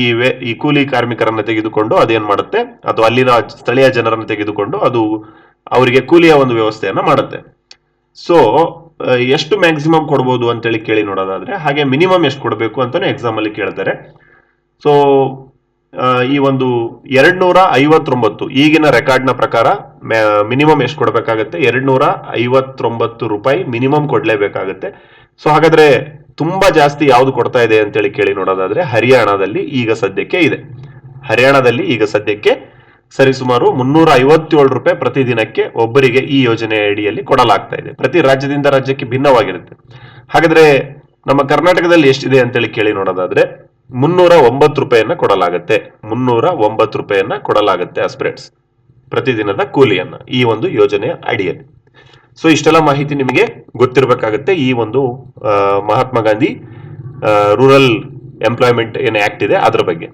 ಈ ವೇ, ಈ ಕೂಲಿ ಕಾರ್ಮಿಕರನ್ನ ತೆಗೆದುಕೊಂಡು ಅದೇನ್ ಮಾಡುತ್ತೆ, ಅಥವಾ ಅಲ್ಲಿನ ಸ್ಥಳೀಯ ಜನರನ್ನು ತೆಗೆದುಕೊಂಡು ಅದು ಅವರಿಗೆ ಕೂಲಿಯ ಒಂದು ವ್ಯವಸ್ಥೆಯನ್ನ ಮಾಡುತ್ತೆ. ಸೊ ಎಷ್ಟು ಮ್ಯಾಕ್ಸಿಮಮ್ ಕೊಡ್ಬೋದು ಅಂತೇಳಿ ಕೇಳಿ ನೋಡೋದಾದರೆ, ಹಾಗೆ ಮಿನಿಮಮ್ ಎಷ್ಟು ಕೊಡಬೇಕು ಅಂತಲೇ ಎಕ್ಸಾಮ್ ಅಲ್ಲಿ ಕೇಳ್ತಾರೆ. ಸೊ ಈ ಒಂದು ಎರಡ್ ನೂರ ಐವತ್ತೊಂಬತ್ತು ಈಗಿನ ರೆಕಾರ್ಡ್ನ ಪ್ರಕಾರ ಮಿನಿಮಮ್ ಎಷ್ಟು ಕೊಡಬೇಕಾಗತ್ತೆ? ಎರಡ್ ನೂರ ಐವತ್ತೊಂಬತ್ತು ರೂಪಾಯಿ ಮಿನಿಮಮ್ ಕೊಡ್ಲೇಬೇಕಾಗತ್ತೆ. ಸೊ ಹಾಗಾದ್ರೆ ತುಂಬಾ ಜಾಸ್ತಿ ಯಾವ್ದು ಕೊಡ್ತಾ ಇದೆ ಅಂತೇಳಿ ಕೇಳಿ ನೋಡೋದಾದರೆ, ಹರಿಯಾಣದಲ್ಲಿ ಈಗ ಸದ್ಯಕ್ಕೆ ಇದೆ. ಹರಿಯಾಣದಲ್ಲಿ ಈಗ ಸದ್ಯಕ್ಕೆ ಸರಿಸುಮಾರು ಮುನ್ನೂರ ಐವತ್ತೇಳು ರೂಪಾಯಿ ಪ್ರತಿದಿನಕ್ಕೆ ಒಬ್ಬರಿಗೆ ಈ ಯೋಜನೆ ಅಡಿಯಲ್ಲಿ ಕೊಡಲಾಗ್ತಾ ಇದೆ. ಪ್ರತಿ ರಾಜ್ಯದಿಂದ ರಾಜ್ಯಕ್ಕೆ ಭಿನ್ನವಾಗಿರುತ್ತೆ. ಹಾಗಾದ್ರೆ ನಮ್ಮ ಕರ್ನಾಟಕದಲ್ಲಿ ಎಷ್ಟಿದೆ ಅಂತೇಳಿ ಕೇಳಿ ನೋಡೋದಾದ್ರೆ ಮುನ್ನೂರ ಒಂಬತ್ತು ರೂಪಾಯಿಯನ್ನ ಕೊಡಲಾಗುತ್ತೆ. ಮುನ್ನೂರ ಒಂಬತ್ತು ರೂಪಾಯಿಯನ್ನ ಕೊಡಲಾಗುತ್ತೆ ಅಸ್ಪ್ರೆಟ್ಸ್ ಪ್ರತಿದಿನದ ಕೂಲಿಯನ್ನ ಈ ಒಂದು ಯೋಜನೆಯ ಅಡಿಯಲ್ಲಿ. ಸೊ ಇಷ್ಟೆಲ್ಲ ಮಾಹಿತಿ ನಿಮಗೆ ಗೊತ್ತಿರಬೇಕಾಗುತ್ತೆ. ಈ ಒಂದು ಮಹಾತ್ಮ ಗಾಂಧಿ ರೂರಲ್ ಎಂಪ್ಲಾಯ್ಮೆಂಟ್ ಏನು ಆಕ್ಟ್ ಇದೆ. ಅದರ ಬಗ್ಗೆ.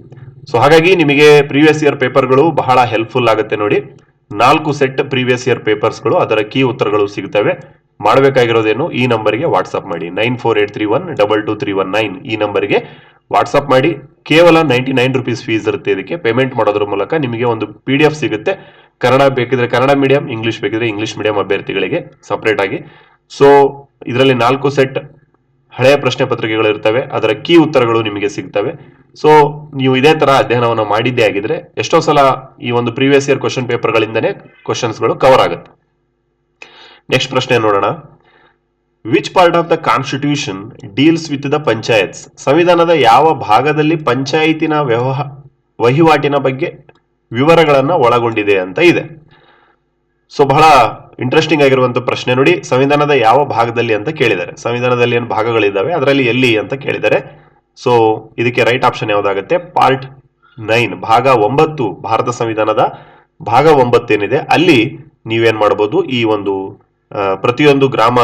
ಸೊ ಹಾಗಾಗಿ ನಿಮಗೆ ಪ್ರೀವಿಯಸ್ ಇಯರ್ ಪೇಪರ್ಗಳು ಬಹಳ ಹೆಲ್ಪ್ಫುಲ್ ಆಗುತ್ತೆ ನೋಡಿ. ನಾಲ್ಕು ಸೆಟ್ ಪ್ರೀವಿಯಸ್ ಇಯರ್ ಪೇಪರ್ಸ್ಗಳು ಅದರ ಕೀ ಉತ್ತರಗಳು ಸಿಗ್ತವೆ. ಮಾಡಬೇಕಾಗಿರೋದೇನು, ಈ ನಂಬರ್ಗೆ ವಾಟ್ಸಪ್ ಮಾಡಿ. Nine four eight three one, double two three one nine ಈ ನಂಬರ್ಗೆ ವಾಟ್ಸಪ್ ಮಾಡಿ. ಕೇವಲ ನೈಂಟಿ ನೈನ್ ರುಪೀಸ್ ಫೀಸ್ ಇರುತ್ತೆ ಇದಕ್ಕೆ. ಪೇಮೆಂಟ್ ಮಾಡೋದ್ರ ಮೂಲಕ ನಿಮಗೆ ಒಂದು ಪಿ ಡಿ ಎಫ್ ಸಿಗುತ್ತೆ. ಕನ್ನಡ ಬೇಕಿದ್ರೆ ಕನ್ನಡ ಮೀಡಿಯಂ ಇಂಗ್ಲಿಷ್ ಬೇಕಿದ್ರೆ ಇಂಗ್ಲಿಷ್ ಮೀಡಿಯಂ ಅಭ್ಯರ್ಥಿಗಳಿಗೆ ಸಪ್ರೇಟ್ ಆಗಿ. ಸೊ ಇದರಲ್ಲಿ ನಾಲ್ಕು ಸೆಟ್ ಹಳೆಯ ಪ್ರಶ್ನೆ ಪತ್ರಿಕೆಗಳು ಇರ್ತವೆ. ಅದರ ಕೀ ಉತ್ತರಗಳು ನಿಮಗೆ ಸಿಗ್ತವೆ. ಸೊ ನೀವು ಇದೇ ತರ ಅಧ್ಯಯನವನ್ನು ಮಾಡಿದ್ದೇ ಆಗಿದ್ರೆ ಎಷ್ಟೋ ಸಲ ಈ ಒಂದು ಪ್ರೀವಿಯಸ್ ಇಯರ್ ಕ್ವಶನ್ ಪೇಪರ್ಗಳಿಂದನೇ ಕ್ವಶನ್ಸ್ಗಳು ಕವರ್ ಆಗುತ್ತೆ. ನೆಕ್ಸ್ಟ್ ಪ್ರಶ್ನೆ ನೋಡೋಣ. Which part of the constitution deals with the panchayat ಸಂವಿಧಾನದ ಯಾವ ಭಾಗದಲ್ಲಿ ಪಂಚಾಯಿತಿನ ವ್ಯವಹ, ವಹಿವಾಟಿನ ಬಗ್ಗೆ ವಿವರಗಳನ್ನ ಒಳಗೊಂಡಿದೆ ಅಂತ ಇದೆ. ಸೊ ಬಹಳ ಇಂಟ್ರೆಸ್ಟಿಂಗ್ ಆಗಿರುವಂತ ಪ್ರಶ್ನೆ ನೋಡಿ, ಸಂವಿಧಾನದ ಯಾವ ಭಾಗದಲ್ಲಿ ಅಂತ ಕೇಳಿದ್ದಾರೆ. ಸಂವಿಧಾನದಲ್ಲಿ ಏನು ಭಾಗಗಳಿದ್ದಾವೆ, ಅದರಲ್ಲಿ ಎಲ್ಲಿ ಅಂತ ಕೇಳಿದ್ದಾರೆ. ಸೊ ಇದಕ್ಕೆ ರೈಟ್ ಆಪ್ಷನ್ ಯಾವುದಾಗುತ್ತೆ? ಪಾರ್ಟ್ ನೈನ್ ಭಾಗ ಒಂಬತ್ತು, ಭಾರತ ಸಂವಿಧಾನದ ಭಾಗ ಒಂಬತ್ತೇನಿದೆ. ಅಲ್ಲಿ ನೀವೇನ್ ಮಾಡ್ಬೋದು? ಈ ಒಂದು ಪ್ರತಿಯೊಂದು ಗ್ರಾಮ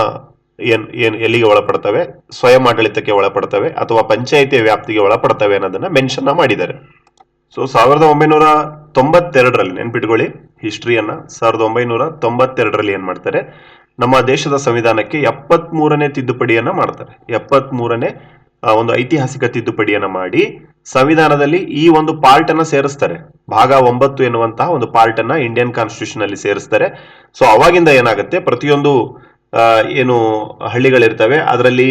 ಏನ್ ಏನ್, ಎಲ್ಲಿಗೆ ಒಳಪಡ್ತವೆ? ಸ್ವಯಂ ಆಡಳಿತಕ್ಕೆ ಒಳಪಡ್ತವೆ ಅಥವಾ ಪಂಚಾಯಿತಿ ವ್ಯಾಪ್ತಿಗೆ ಒಳಪಡ್ತವೆ ಅನ್ನೋದನ್ನ ಮೆನ್ಷನ್ ಮಾಡಿದ್ದಾರೆ. ಸೊ ಸಾವಿರದ ಒಂಬೈನೂರ ತೊಂಬತ್ತೆರಡರಲ್ಲಿ ನೆನ್ಪಿಟ್ಕೊಳ್ಳಿ ಹಿಸ್ಟ್ರಿಯನ್ನ ಸಾವಿರದ ಒಂಬೈನೂರ ತೊಂಬತ್ತೆರಡರಲ್ಲಿ ಏನ್ ಮಾಡ್ತಾರೆ? ನಮ್ಮ ದೇಶದ ಸಂವಿಧಾನಕ್ಕೆ ಎಪ್ಪತ್ತ್ ಮೂರನೇ ತಿದ್ದುಪಡಿಯನ್ನ ಮಾಡ್ತಾರೆ. ಎಪ್ಪತ್ತ್ ಮೂರನೇ ಒಂದು ಐತಿಹಾಸಿಕ ತಿದ್ದುಪಡಿಯನ್ನ ಮಾಡಿ ಸಂವಿಧಾನದಲ್ಲಿ ಈ ಒಂದು ಪಾರ್ಟ್ ಅನ್ನ ಸೇರಿಸ್ತಾರೆ. ಭಾಗ ಒಂಬತ್ತು ಎನ್ನುವಂತಹ ಒಂದು ಪಾರ್ಟ್ ಅನ್ನ ಇಂಡಿಯನ್ ಕಾನ್ಸ್ಟಿಟ್ಯೂಷನ್ ಅಲ್ಲಿ ಸೇರಿಸ್ತಾರೆ. ಸೊ ಅವಾಗಿಂದ ಏನಾಗುತ್ತೆ? ಪ್ರತಿಯೊಂದು ಏನು ಹಳ್ಳಿಗಳಿರ್ತವೆ, ಅದರಲ್ಲಿ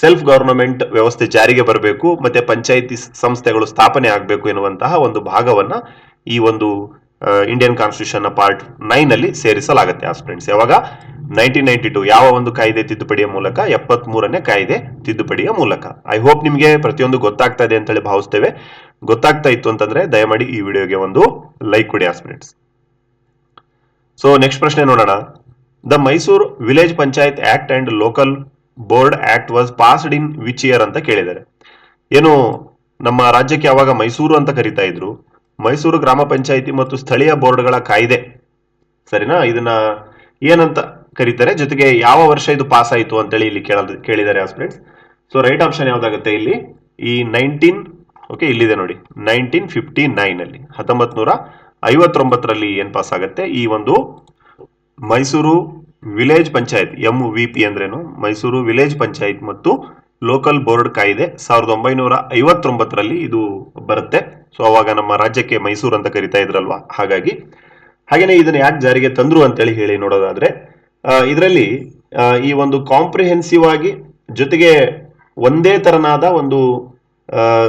ಸೆಲ್ಫ್ ಗವರ್ನಮೆಂಟ್ ವ್ಯವಸ್ಥೆ ಜಾರಿಗೆ ಬರಬೇಕು, ಮತ್ತೆ ಪಂಚಾಯಿತಿ ಸಂಸ್ಥೆಗಳು ಸ್ಥಾಪನೆ ಆಗಬೇಕು ಎನ್ನುವಂತಹ ಒಂದು ಭಾಗವನ್ನ ಈ ಒಂದು ಇಂಡಿಯನ್ ಕಾನ್ಸ್ಟಿಟ್ಯೂಷನ್ ಪಾರ್ಟ್ ನೈನ್ ಅಲ್ಲಿ ಸೇರಿಸಲಾಗುತ್ತೆ ಆಸ್ಪಿರೆಂಟ್ಸ್ ಯಾವಾಗ? ನೈನ್ಟೀನ್ ನೈನ್ಟಿ ಟು ಯಾವ ಒಂದು ಕಾಯ್ದೆ ತಿದ್ದುಪಡಿಯ ಮೂಲಕ ಎಪ್ಪತ್ತ್ ಮೂರನೇ ಕಾಯ್ದೆ ತಿದ್ದುಪಡಿಯ ಮೂಲಕ. ಐ ಹೋಪ್ ನಿಮಗೆ ಪ್ರತಿಯೊಂದು ಗೊತ್ತಾಗ್ತಾ ಇದೆ ಅಂತೇಳಿ ಭಾವಿಸ್ತೇವೆ. ಗೊತ್ತಾಗ್ತಾ ಇತ್ತು ಅಂತಂದ್ರೆ ದಯಮಾಡಿ ಈ ವಿಡಿಯೋಗೆ ಒಂದು ಲೈಕ್ ಕೊಡಿ ಆಸ್ಪಿರೆಂಟ್ಸ್ ಸೊ ನೆಕ್ಸ್ಟ್ ಪ್ರಶ್ನೆ ನೋಡೋಣ. The Mysuru village panchayat act and local board act was passed in which year ಅಂತ ಕೇಳಿದ್ದಾರೆ. ಏನು ನಮ್ಮ ರಾಜ್ಯಕ್ಕೆ ಯಾವಾಗ ಮೈಸೂರು ಅಂತ ಕರಿತಾ ಇದ್ರು? ಮೈಸೂರು ಗ್ರಾಮ ಪಂಚಾಯಿತಿ ಮತ್ತು ಸ್ಥಳೀಯ ಬೋರ್ಡ್ಗಳ ಕಾಯ್ದೆ. ಸರಿನಾ? ಇದನ್ನ ಏನಂತ ಕರೀತಾರೆ? ಜೊತೆಗೆ ಯಾವ ವರ್ಷ ಇದು ಪಾಸ್ ಆಯಿತು ಅಂತೇಳಿ ಇಲ್ಲಿ ಕೇಳ ಕೇಳಿದ್ದಾರೆ ಫ್ರೆಂಡ್ಸ್ ಸೊ ರೈಟ್ ಆಪ್ಷನ್ ಯಾವ್ದಾಗುತ್ತೆ ಇಲ್ಲಿ? ಈ ನೈನ್ಟೀನ್ ಓಕೆ ಇಲ್ಲಿದೆ ನೋಡಿ. ನೈನ್ಟೀನ್ ಫಿಫ್ಟಿ ನೈನ್ ಅಲ್ಲಿ. ಹತ್ತೊಂಬತ್ ನೂರ ಐವತ್ತೊಂಬತ್ತರಲ್ಲಿ ಏನು ಪಾಸ್ ಆಗುತ್ತೆ? ಈ ಒಂದು Mysuru village panchayat M V P ಅಂದ್ರೇನು? ಮೈಸೂರು ವಿಲೇಜ್ ಪಂಚಾಯತ್ ಮತ್ತು ಲೋಕಲ್ ಬೋರ್ಡ್ ಕಾಯ್ದೆ ಸಾವಿರದ ಒಂಬೈನೂರ ಐವತ್ತೊಂಬತ್ತರಲ್ಲಿ ಇದು ಬರುತ್ತೆ. ಸೊ ಅವಾಗ ನಮ್ಮ ರಾಜ್ಯಕ್ಕೆ ಮೈಸೂರು ಅಂತ ಕರಿತಾ ಇದ್ರಲ್ವಾ? ಹಾಗಾಗಿ, ಹಾಗೇನೆ ಇದನ್ನ ಯಾಕೆ ಜಾರಿಗೆ ತಂದ್ರು ಅಂತೇಳಿ ಹೇಳಿ ನೋಡೋದಾದ್ರೆ ಇದರಲ್ಲಿ ಈ ಒಂದು ಕಾಂಪ್ರಿಹೆನ್ಸಿವ್ ಆಗಿ ಜೊತೆಗೆ ಒಂದೇ ತರನಾದ ಒಂದು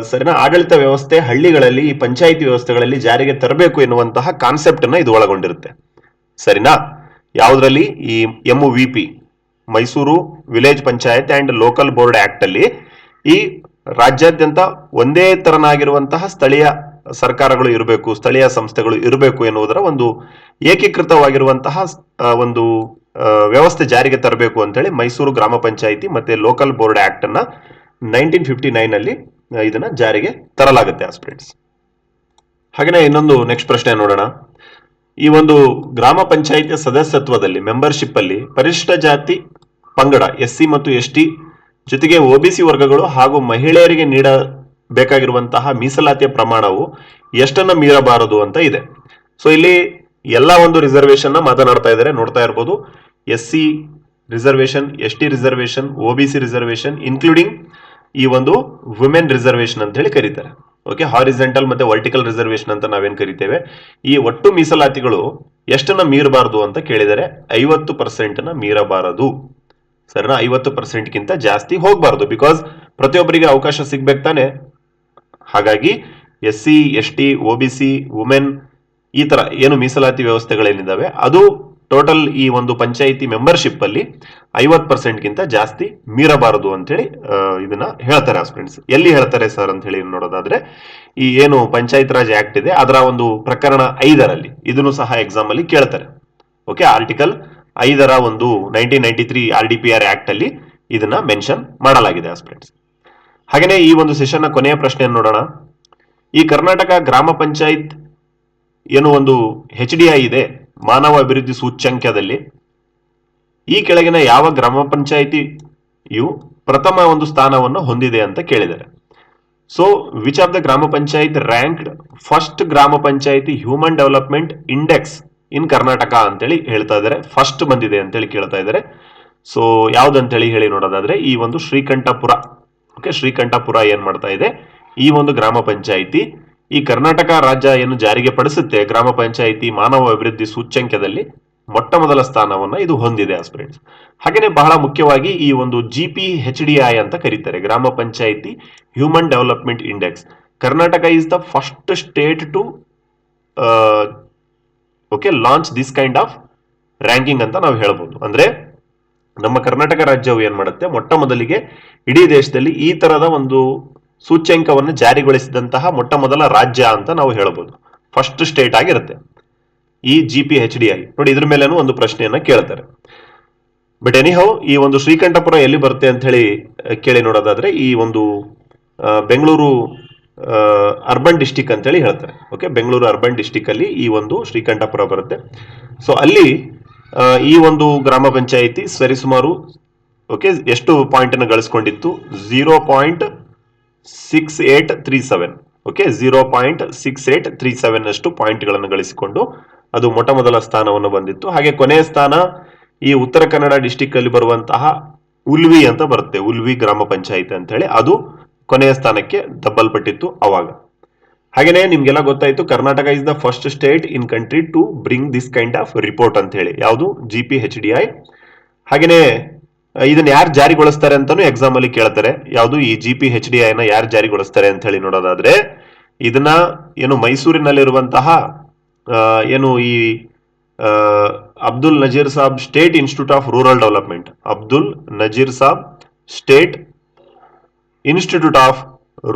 ಸರಿನಾ ಆಡಳಿತ ವ್ಯವಸ್ಥೆ ಹಳ್ಳಿಗಳಲ್ಲಿ, ಈ ಪಂಚಾಯಿತಿ ವ್ಯವಸ್ಥೆಗಳಲ್ಲಿ ಜಾರಿಗೆ ತರಬೇಕು ಎನ್ನುವಂತಹ ಕಾನ್ಸೆಪ್ಟ್ ಅನ್ನ ಇದು ಒಳಗೊಂಡಿರುತ್ತೆ. ಸರಿನಾ? ಯಾವುದರಲ್ಲಿ? ಈ M V P Mysuru village panchayat and local board act ಅಲ್ಲಿ ಈ ರಾಜ್ಯಾದ್ಯಂತ ಒಂದೇ ತರನಾಗಿರುವಂತಹ ಸ್ಥಳೀಯ ಸರ್ಕಾರಗಳು ಇರಬೇಕು, ಸ್ಥಳೀಯ ಸಂಸ್ಥೆಗಳು ಇರಬೇಕು ಎನ್ನುವುದರ ಒಂದು ಏಕೀಕೃತವಾಗಿರುವಂತಹ ಒಂದು ವ್ಯವಸ್ಥೆ ಜಾರಿಗೆ ತರಬೇಕು ಅಂತೇಳಿ ಮೈಸೂರು ಗ್ರಾಮ ಪಂಚಾಯಿತಿ ಮತ್ತೆ ಲೋಕಲ್ ಬೋರ್ಡ್ ಆಕ್ಟ್ ಅನ್ನ ನೈನ್ಟೀನ್ ಫಿಫ್ಟಿ ನೈನ್ ಅಲ್ಲಿ ಇದನ್ನ ಜಾರಿಗೆ ತರಲಾಗುತ್ತೆ ಆಸ್ಪಿರೆಂಟ್ಸ್ ಹಾಗೆಯೇ ಇನ್ನೊಂದು ನೆಕ್ಸ್ಟ್ ಪ್ರಶ್ನೆ ನೋಡೋಣ. ಈ ಒಂದು ಗ್ರಾಮ ಪಂಚಾಯಿತಿಯ ಸದಸ್ಯತ್ವದಲ್ಲಿ ಮೆಂಬರ್ಶಿಪ್ ಅಲ್ಲಿ ಪರಿಶಿಷ್ಟ ಜಾತಿ ಪಂಗಡ ಎಸ್ ಸಿ ಮತ್ತು ಎಸ್ ಟಿ ಜೊತೆಗೆ ಒಬಿಸಿ ವರ್ಗಗಳು ಹಾಗೂ ಮಹಿಳೆಯರಿಗೆ ನೀಡಬೇಕಾಗಿರುವಂತಹ ಮೀಸಲಾತಿಯ ಪ್ರಮಾಣವು ಎಷ್ಟನ್ನ ಮೀರಬಾರದು ಅಂತ ಇದೆ. ಸೊ ಇಲ್ಲಿ ಎಲ್ಲ ಒಂದು ರಿಸರ್ವೇಶನ್ನ ಮಾತನಾಡ್ತಾ ಇದ್ದಾರೆ, ನೋಡ್ತಾ ಇರ್ಬೋದು. S C reservation S T reservation OBC reservation including ಈ ಒಂದು ವುಮೆನ್ ರಿಸರ್ವೇಶನ್ ಅಂತ ಹೇಳಿ ಕರೀತಾರೆ. ಓಕೆ ಹಾರಿಸೆಂಟಲ್ ಮತ್ತೆ ವರ್ಟಿಕಲ್ ರಿಸರ್ವೇಶನ್ ಅಂತ ನಾವೇನು ಕರಿತೇವೆ? ಈ ಒಟ್ಟು ಮೀಸಲಾತಿಗಳು ಎಷ್ಟನ್ನ ಮೀರಬಾರದು ಅಂತ ಕೇಳಿದರೆ ಐವತ್ತು ಪರ್ಸೆಂಟ್ನ ಮೀರಬಾರದು. ಸರಿನಾ ಐವತ್ತು ಪರ್ಸೆಂಟ್ಗಿಂತ ಜಾಸ್ತಿ ಹೋಗಬಾರದು ಬಿಕಾಸ್ ಪ್ರತಿಯೊಬ್ಬರಿಗೆ ಅವಕಾಶ ಸಿಗ್ಬೇಕು ತಾನೆ. ಹಾಗಾಗಿ S C S T O B C women ಈ ತರ ಏನು ಮೀಸಲಾತಿ ವ್ಯವಸ್ಥೆಗಳೇನಿದ್ದಾವೆ ಅದು ಟೋಟಲ್ ಈ ಒಂದು ಪಂಚಾಯಿತಿ ಮೆಂಬರ್ಶಿಪ್ ಅಲ್ಲಿ ಐವತ್ ಪರ್ಸೆಂಟ್ ಗಿಂತ ಜಾಸ್ತಿ ಮೀರಬಾರದು ಅಂತೇಳಿ ಇದನ್ನ ಹೇಳ್ತಾರೆ ಫ್ರೆಂಡ್ಸ್ ಎಲ್ಲಿ ಹೇಳ್ತಾರೆ ಸರ್ ಅಂತ ಹೇಳಿ ನೋಡೋದಾದ್ರೆ, ಈ ಏನು ಪಂಚಾಯತ್ ರಾಜ್ ಆಕ್ಟ್ ಇದೆ, ಅದರ ಒಂದು ಪ್ರಕರಣ ಐದರಲ್ಲಿ, ಇದನ್ನು ಸಹ ಎಕ್ಸಾಮ್ ಅಲ್ಲಿ ಕೇಳ್ತಾರೆ. ಓಕೆ ಆರ್ಟಿಕಲ್ ಐದರ ಒಂದು nineteen ninety three R D P R act ಅಲ್ಲಿ ಇದನ್ನ ಮೆನ್ಷನ್ ಮಾಡಲಾಗಿದೆ ಆಸ್ಪಿರೆಂಟ್ಸ್ ಹಾಗೆಯೇ ಈ ಒಂದು ಸೆಷನ್ನ ಕೊನೆಯ ಪ್ರಶ್ನೆಯನ್ನು ನೋಡೋಣ. ಈ ಕರ್ನಾಟಕ ಗ್ರಾಮ ಪಂಚಾಯತ್ ಏನು ಒಂದು ಹೆಚ್ ಡಿ ಐ ಇದೆ, ಮಾನವ ಅಭಿವೃದ್ಧಿ ಸೂಚ್ಯಂಕದಲ್ಲಿ ಈ ಕೆಳಗಿನ ಯಾವ ಗ್ರಾಮ ಪಂಚಾಯಿತಿಯು ಪ್ರಥಮ ಒಂದು ಸ್ಥಾನವನ್ನು ಹೊಂದಿದೆ ಅಂತ ಕೇಳಿದ್ದಾರೆ. ಸೊ ವಿಚ್ ಆಫ್ ದ ಗ್ರಾಮ ಪಂಚಾಯತ್ ರ್ಯಾಂಕ್ಡ್ ಫಸ್ಟ್ ಗ್ರಾಮ ಪಂಚಾಯತಿ human development index in Karnataka ಅಂತೇಳಿ ಹೇಳ್ತಾ ಇದ್ದಾರೆ. ಫಸ್ಟ್ ಬಂದಿದೆ ಅಂತೇಳಿ ಕೇಳ್ತಾ ಇದ್ದಾರೆ. ಸೊ ಯಾವ್ದಂತೇಳಿ ಹೇಳಿ ನೋಡೋದಾದ್ರೆ, ಈ ಒಂದು ಶ್ರೀಕಂಠಪುರ ಓಕೆ ಶ್ರೀಕಂಠಪುರ ಏನ್ ಮಾಡ್ತಾ ಇದೆ? ಈ ಒಂದು ಗ್ರಾಮ ಪಂಚಾಯಿತಿ, ಈ ಕರ್ನಾಟಕ ರಾಜ್ಯ ಏನು ಜಾರಿಗೆ ಪಡಿಸುತ್ತೆ? ಗ್ರಾಮ ಪಂಚಾಯಿತಿ ಮಾನವ ಅಭಿವೃದ್ಧಿ ಸೂಚ್ಯಂಕದಲ್ಲಿ ಮೊಟ್ಟ ಮೊದಲ ಸ್ಥಾನವನ್ನ ಇದು ಹೊಂದಿದೆ ಆಸ್ಪಿರೆಂಟ್ಸ್ ಹಾಗೇನೆ ಬಹಳ ಮುಖ್ಯವಾಗಿ ಈ ಒಂದು G P H D I ಅಂತ ಕರೀತಾರೆ. ಗ್ರಾಮ panchayat human development index Karnataka is the first state to okay launch this kind of ranking ಅಂತ ನಾವು ಹೇಳ್ಬೋದು. ಅಂದ್ರೆ ನಮ್ಮ ಕರ್ನಾಟಕ ರಾಜ್ಯವು ಏನ್ ಮಾಡುತ್ತೆ? ಮೊಟ್ಟ ಮೊದಲಿಗೆ ಇಡೀ ದೇಶದಲ್ಲಿ ಈ ತರದ ಒಂದು ಸೂಚ್ಯಂಕವನ್ನು ಜಾರಿಗೊಳಿಸಿದಂತಹ ಮೊಟ್ಟ ಮೊದಲ ರಾಜ್ಯ ಅಂತ ನಾವು ಹೇಳ್ಬೋದು. ಫಸ್ಟ್ ಸ್ಟೇಟ್ ಆಗಿರುತ್ತೆ. ಈ G P H D I ನೋಡಿ, ಇದ್ರ ಮೇಲೇನು ಒಂದು ಪ್ರಶ್ನೆಯನ್ನ ಕೇಳ್ತಾರೆ. ಬಟ್ ಎನಿಹೌ ಈ ಒಂದು ಶ್ರೀಕಂಠಪುರ ಎಲ್ಲಿ ಬರುತ್ತೆ ಅಂತ ಹೇಳಿ ಕೇಳಿ ನೋಡೋದಾದ್ರೆ ಈ ಒಂದು ಬೆಂಗಳೂರು ಅರ್ಬನ್ ಡಿಸ್ಟಿಕ್ ಅಂತೇಳಿ ಹೇಳ್ತಾರೆ. ಓಕೆ ಬೆಂಗಳೂರು ಅರ್ಬನ್ ಡಿಸ್ಟಿಕ್ ಅಲ್ಲಿ ಈ ಒಂದು ಶ್ರೀಕಂಠಪುರ ಬರುತ್ತೆ. ಸೊ ಅಲ್ಲಿ ಈ ಒಂದು ಗ್ರಾಮ ಪಂಚಾಯಿತಿ ಸರಿಸುಮಾರು ಓಕೆ ಎಷ್ಟು ಪಾಯಿಂಟ್ ಅನ್ನು ಗಳಿಸ್ಕೊಂಡಿತ್ತು? Zero point six eight three seven okay zero point six eight three seven ಅಷ್ಟು ಪಾಯಿಂಟ್ಗಳನ್ನು ಗಳಿಸಿಕೊಂಡು ಅದು ಮೊಟ್ಟ ಮೊದಲ ಸ್ಥಾನವನ್ನು ಬಂದಿತ್ತು. ಹಾಗೆ ಕೊನೆಯ ಸ್ಥಾನ ಈ ಉತ್ತರ ಕನ್ನಡ ಡಿಸ್ಟಿಕ್ ಅಲ್ಲಿ ಬರುವಂತಹ ಉಲ್ವಿ ಅಂತ ಬರುತ್ತೆ. ಉಲ್ವಿ ಗ್ರಾಮ ಪಂಚಾಯಿತಿ ಅಂತ ಹೇಳಿ ಅದು ಕೊನೆಯ ಸ್ಥಾನಕ್ಕೆ ದಬ್ಬಲ್ಪಟ್ಟಿತ್ತು ಅವಾಗ. ಹಾಗೆಯೇ ನಿಮ್ಗೆಲ್ಲ ಗೊತ್ತಾಯಿತು, Karnataka is the first state in country to bring this kind of report ಅಂತ ಹೇಳಿ. ಯಾವುದು? G P H D I ಹಾಗೆಯೇ ಇದನ್ನ ಯಾರು ಜಾರಿಗೊಳಿಸ್ತಾರೆ ಅಂತಾನು ಎಕ್ಸಾಮ್ ಅಲ್ಲಿ ಕೇಳ್ತಾರೆ. ಯಾವುದು? ಈ ಜಿ ಪಿ ಎಚ್ ಡಿ ಐನ ಯಾರು ಜಾರಿಗೊಳಿಸ್ತಾರೆ ಅಂತ ಹೇಳಿ ನೋಡೋದಾದ್ರೆ, ಇದನ್ನ ಏನು ಮೈಸೂರಿನಲ್ಲಿರುವಂತಹ ಏನು ಈ Abdul Nazir Sab state institute of rural development Abdul Nazir Sab state institute of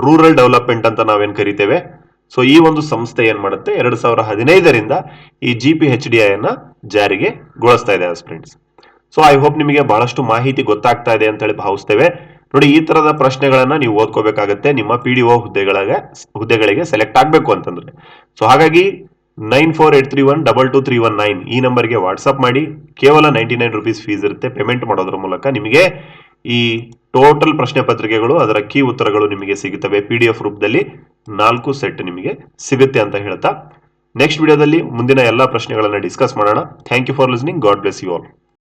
rural development ಅಂತ ನಾವೇನ್ ಕರಿತೇವೆ? ಸೊ ಈ ಒಂದು ಸಂಸ್ಥೆ ಏನ್ ಮಾಡುತ್ತೆ? ಎರಡ್ ಸಾವಿರ ಹದಿನೈದರಿಂದ ಈ G P H D I ಅನ್ನ ಜಾರಿಗೆ ಗೊಳಿಸ್ತಾ ಇದೆ ಫ್ರೆಂಡ್ಸ್ ಸೊ ಐ ಹೋಪ್ ನಿಮಗೆ ಬಹಳಷ್ಟು ಮಾಹಿತಿ ಗೊತ್ತಾಗ್ತಾ ಇದೆ ಅಂತ ಹೇಳಿ ಭಾವಿಸ್ತೇವೆ. ನೋಡಿ, ಈ ತರದ ಪ್ರಶ್ನೆಗಳನ್ನ ನೀವು ಓದ್ಕೋಬೇಕಾಗತ್ತೆ. ನಿಮ್ಮ ಪಿ ಡಿ ಒ ಹುದ್ದೆಗಳಿಗೆ ಹುದ್ದೆಗಳಿಗೆ ಸೆಲೆಕ್ಟ್ ಆಗಬೇಕು ಅಂತಂದ್ರೆ. ಸೊ ಹಾಗಾಗಿ nine four eight three one double two three one nine ಈ ನಂಬರ್ಗೆ ವಾಟ್ಸಪ್ ಮಾಡಿ. ಕೇವಲ ನೈಂಟಿ ನೈನ್ ರುಪೀಸ್ ಫೀಸ್ ಇರುತ್ತೆ. ಪೇಮೆಂಟ್ ಮಾಡೋದ್ರ ಮೂಲಕ ನಿಮಗೆ ಈ ಟೋಟಲ್ ಪ್ರಶ್ನೆ ಪತ್ರಿಕೆಗಳು, ಅದರ ಕೀ ಉತ್ತರಗಳು ನಿಮಗೆ ಸಿಗುತ್ತವೆ. ಪಿ ಡಿ ಎಫ್ ರೂಪದಲ್ಲಿ ನಾಲ್ಕು ಸೆಟ್ ನಿಮಗೆ ಸಿಗುತ್ತೆ ಅಂತ ಹೇಳ್ತಾ. ನೆಕ್ಸ್ಟ್ ವಿಡಿಯೋದಲ್ಲಿ ಮುಂದಿನ ಎಲ್ಲಾ ಪ್ರಶ್ನೆಗಳನ್ನು ಡಿಸ್ಕಸ್ ಮಾಡೋಣ. Thank you for listening God bless you all